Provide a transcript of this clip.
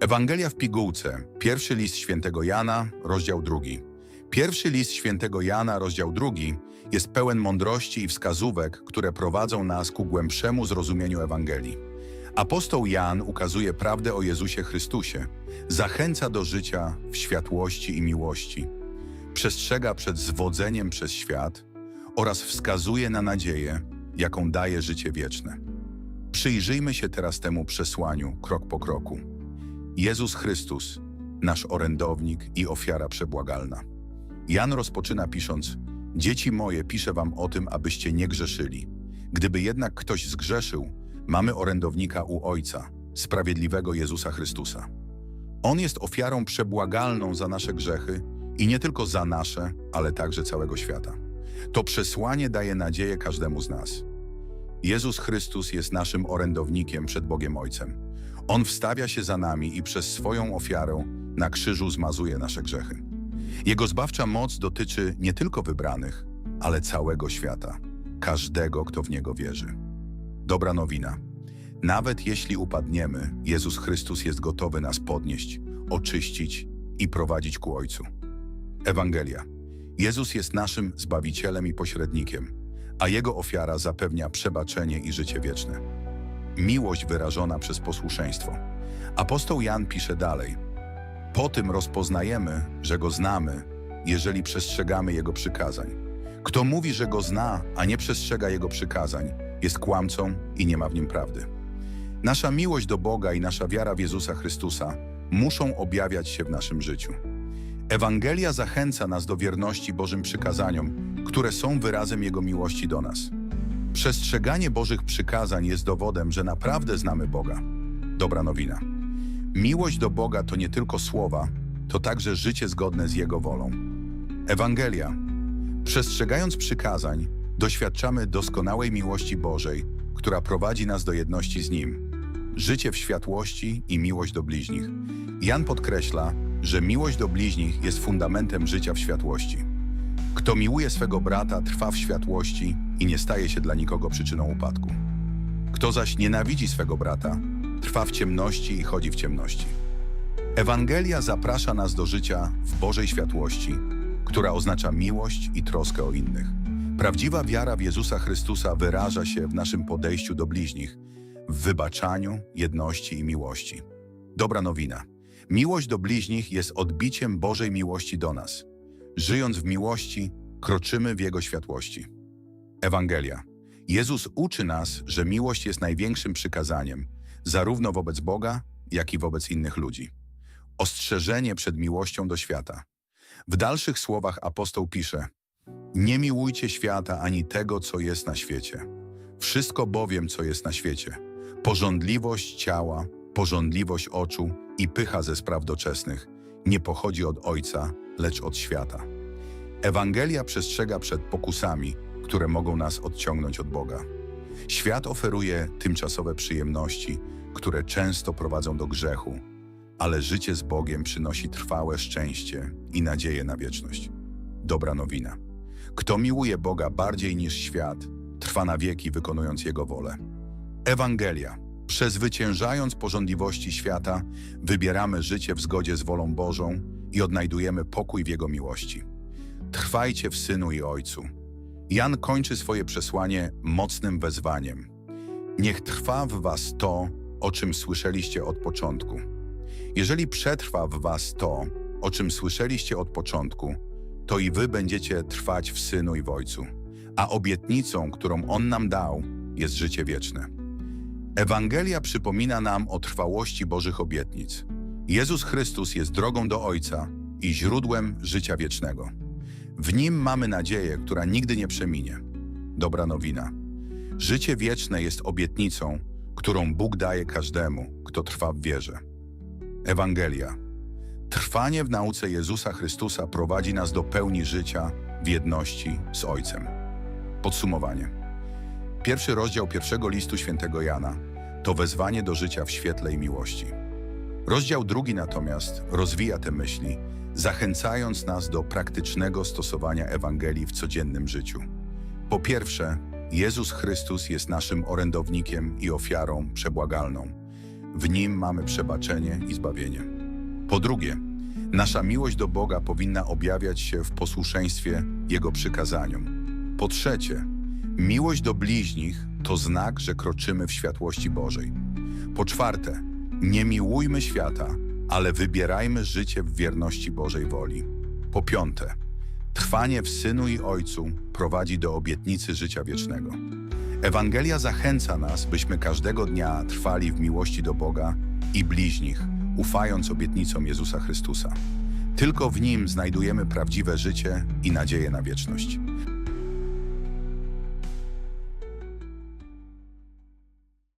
Ewangelia w pigułce. Pierwszy list świętego Jana, rozdział drugi. Pierwszy list świętego Jana, rozdział drugi, jest pełen mądrości i wskazówek, które prowadzą nas ku głębszemu zrozumieniu Ewangelii. Apostoł Jan ukazuje prawdę o Jezusie Chrystusie, zachęca do życia w światłości i miłości, przestrzega przed zwodzeniem przez świat oraz wskazuje na nadzieję, jaką daje życie wieczne. Przyjrzyjmy się teraz temu przesłaniu krok po kroku. Jezus Chrystus, nasz orędownik i ofiara przebłagalna. Jan rozpoczyna pisząc: Dzieci moje, piszę wam o tym, abyście nie grzeszyli. Gdyby jednak ktoś zgrzeszył, mamy orędownika u Ojca, sprawiedliwego Jezusa Chrystusa. On jest ofiarą przebłagalną za nasze grzechy i nie tylko za nasze, ale także całego świata. To przesłanie daje nadzieję każdemu z nas. Jezus Chrystus jest naszym orędownikiem przed Bogiem Ojcem. On wstawia się za nami i przez swoją ofiarę na krzyżu zmazuje nasze grzechy. Jego zbawcza moc dotyczy nie tylko wybranych, ale całego świata, każdego, kto w Niego wierzy. Dobra nowina. Nawet jeśli upadniemy, Jezus Chrystus jest gotowy nas podnieść, oczyścić i prowadzić ku Ojcu. Ewangelia. Jezus jest naszym Zbawicielem i pośrednikiem, a Jego ofiara zapewnia przebaczenie i życie wieczne. Miłość wyrażona przez posłuszeństwo. Apostoł Jan pisze dalej. Po tym rozpoznajemy, że Go znamy, jeżeli przestrzegamy Jego przykazań. Kto mówi, że Go zna, a nie przestrzega Jego przykazań, jest kłamcą i nie ma w nim prawdy. Nasza miłość do Boga i nasza wiara w Jezusa Chrystusa muszą objawiać się w naszym życiu. Ewangelia zachęca nas do wierności Bożym przykazaniom, które są wyrazem Jego miłości do nas. Przestrzeganie Bożych przykazań jest dowodem, że naprawdę znamy Boga. Dobra nowina. Miłość do Boga to nie tylko słowa, to także życie zgodne z Jego wolą. Ewangelia. Przestrzegając przykazań, doświadczamy doskonałej miłości Bożej, która prowadzi nas do jedności z Nim. Życie w światłości i miłość do bliźnich. Jan podkreśla, że miłość do bliźnich jest fundamentem życia w światłości. Kto miłuje swego brata, trwa w światłości i nie staje się dla nikogo przyczyną upadku. Kto zaś nienawidzi swego brata, trwa w ciemności i chodzi w ciemności. Ewangelia zaprasza nas do życia w Bożej światłości, która oznacza miłość i troskę o innych. Prawdziwa wiara w Jezusa Chrystusa wyraża się w naszym podejściu do bliźnich, w wybaczaniu, jedności i miłości. Dobra nowina. Miłość do bliźnich jest odbiciem Bożej miłości do nas. Żyjąc w miłości, kroczymy w Jego światłości. Ewangelia. Jezus uczy nas, że miłość jest największym przykazaniem, zarówno wobec Boga, jak i wobec innych ludzi. Ostrzeżenie przed miłością do świata. W dalszych słowach apostoł pisze: Nie miłujcie świata ani tego, co jest na świecie. Wszystko bowiem, co jest na świecie, pożądliwość ciała, pożądliwość oczu i pycha ze spraw doczesnych, nie pochodzi od Ojca, lecz od świata. Ewangelia przestrzega przed pokusami, które mogą nas odciągnąć od Boga. Świat oferuje tymczasowe przyjemności, które często prowadzą do grzechu, ale życie z Bogiem przynosi trwałe szczęście i nadzieję na wieczność. Dobra nowina. Kto miłuje Boga bardziej niż świat, trwa na wieki wykonując Jego wolę. Ewangelia. Przezwyciężając porządliwości świata, wybieramy życie w zgodzie z wolą Bożą i odnajdujemy pokój w Jego miłości. Trwajcie w Synu i Ojcu. Jan kończy swoje przesłanie mocnym wezwaniem. Niech trwa w was to, o czym słyszeliście od początku. Jeżeli przetrwa w was to, o czym słyszeliście od początku, to i wy będziecie trwać w Synu i w Ojcu. A obietnicą, którą On nam dał, jest życie wieczne. Ewangelia przypomina nam o trwałości Bożych obietnic. Jezus Chrystus jest drogą do Ojca i źródłem życia wiecznego. W Nim mamy nadzieję, która nigdy nie przeminie. Dobra nowina. Życie wieczne jest obietnicą, którą Bóg daje każdemu, kto trwa w wierze. Ewangelia. Trwanie w nauce Jezusa Chrystusa prowadzi nas do pełni życia w jedności z Ojcem. Podsumowanie. Pierwszy rozdział pierwszego listu świętego Jana to wezwanie do życia w świetle i miłości. Rozdział drugi natomiast rozwija te myśli, zachęcając nas do praktycznego stosowania Ewangelii w codziennym życiu. Po pierwsze, Jezus Chrystus jest naszym orędownikiem i ofiarą przebłagalną. w Nim mamy przebaczenie i zbawienie. Po drugie, nasza miłość do Boga powinna objawiać się w posłuszeństwie Jego przykazaniom. Po trzecie, miłość do bliźnich to znak, że kroczymy w światłości Bożej. Po czwarte, nie miłujmy świata, ale wybierajmy życie w wierności Bożej woli. Po piąte, trwanie w Synu i Ojcu prowadzi do obietnicy życia wiecznego. Ewangelia zachęca nas, byśmy każdego dnia trwali w miłości do Boga i bliźnich, ufając obietnicom Jezusa Chrystusa. Tylko w Nim znajdujemy prawdziwe życie i nadzieję na wieczność.